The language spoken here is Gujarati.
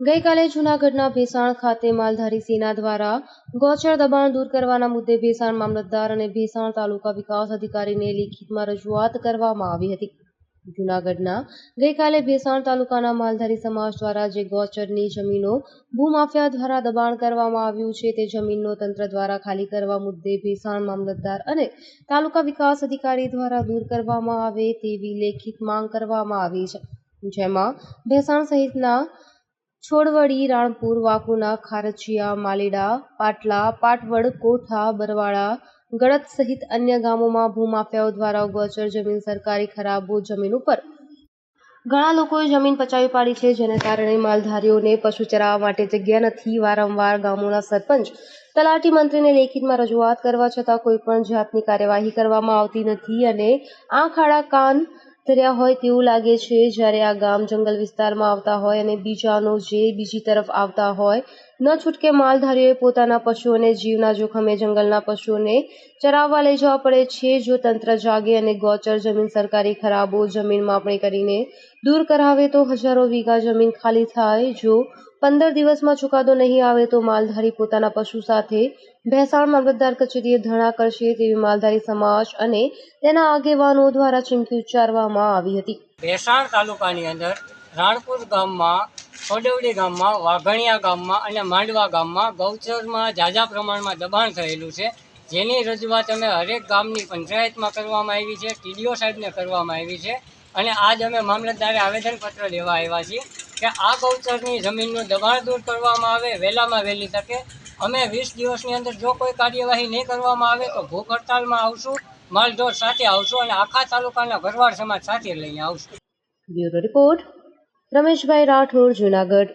ગઈકાલે જૂનાગઢના ભેસાણ ખાતે માલધારી સેના દ્વારા ગૌચર દબાણ દૂર કરવાના મુદ્દે ભેસાણ મામલતદાર અને ભેસાણ તાલુકા વિકાસ અધિકારીને લેખિતમાં રજૂઆત કરવામાં આવી હતી. જૂનાગઢના ગઈકાલે ભેસાણ તાલુકાના માલધારી સમાજ દ્વારા જે ગૌચરની જમીનો ભૂમાફિયા દ્વારા દબાણ કરવામાં આવ્યું છે, તે જમીનનો તંત્ર દ્વારા ખાલી કરવા મુદ્દે ભેસાણ મામલતદાર અને તાલુકા વિકાસ અધિકારી દ્વારા દૂર કરવામાં આવે તેવી લેખિત માંગ કરવામાં આવી છે. જેમાં ભેસાણ સહિતના છોડવડી, રાણપુર વાકુના ખારચિયા માલીડા, પાટલા, પાટવડ, કોઠા, બરવાળા ગળત સહિત અન્ય ગામોમાં ભૂમાફિયાઓ દ્વારા ગોચર જમીન સરકારી ખરાબો જમીન ઉપર. ઘણા લોકોએ જમીન પચાવી પાડી છે, જેને કારણે માલધારીઓને પશુ ચરાવવા માટે જગ્યા નથી. વારંવાર ગામોના સરપંચ, તલાટી મંત્રીને લેખિતમાં રજૂઆત કરવા છતાં કોઈ પણ જાતની કાર્યવાહી કરવામાં આવતી નથી અને આંખ આડા કાન ધર્યા હોય તેવું લાગે છે જ્યારે આ ગામ જંગલ વિસ્તારમાં આવતા હોય અને બીજાનો જે બીજી તરફ આવતા હોય ન છૂટકે માલધારીઓએ પોતાના પશુઓને જીવના જોખમે જંગલના પશુઓને ચરાવવા લઈ જવા પડે છે. જો તંત્ર જાગે અને ગૌચર જમીન સરકારી ખરાબો જમીન માપણી કરીને દૂર કરાવે તો હજારો વીઘા જમીન ખાલી થાય. જો પંદર દિવસમાં ચુકાદો નહીં આવે તો માલધારી પોતાના પશુ સાથે ભેસાણ મામલતદાર કચેરીએ ધરણા કરશે તેવી માલધારી સમાજ અને તેના આગેવાનો દ્વારા ચીમકી ઉચ્ચારવામાં આવી હતી. ભેસાણ તાલુકાની અંદર રાણપુર ગામમાં સોડવડી ગામમાં, વાઘણિયા ગામમાં અને માંડવા ગામમાં ગૌચરમાં ઝાઝા પ્રમાણમાં દબાણ થયેલું છે. જેની રજૂઆત અમે હરેક ગામની પંચાયતમાં કરવામાં આવી છે, ટીડીઓ સાહેબને કરવામાં આવી છે. અને આજ અમે મામલતદારે આવેદનપત્ર લેવા આવ્યા છીએ કે આ ગૌચરની જમીનનું દબાણ દૂર કરવામાં આવે, વહેલામાં વહેલી તકે. અમે વીસ દિવસની અંદર જો કોઈ કાર્યવાહી નહીં કરવામાં આવે તો ભૂખ હડતાલમાં આવશું, માલઢોર સાથે આવશું અને આખા તાલુકાના ભરવાડ સમાજ સાથે લઈને આવશું. રિપોર્ટ. રમેશભાઈ રાઠોડ જુનાગઢ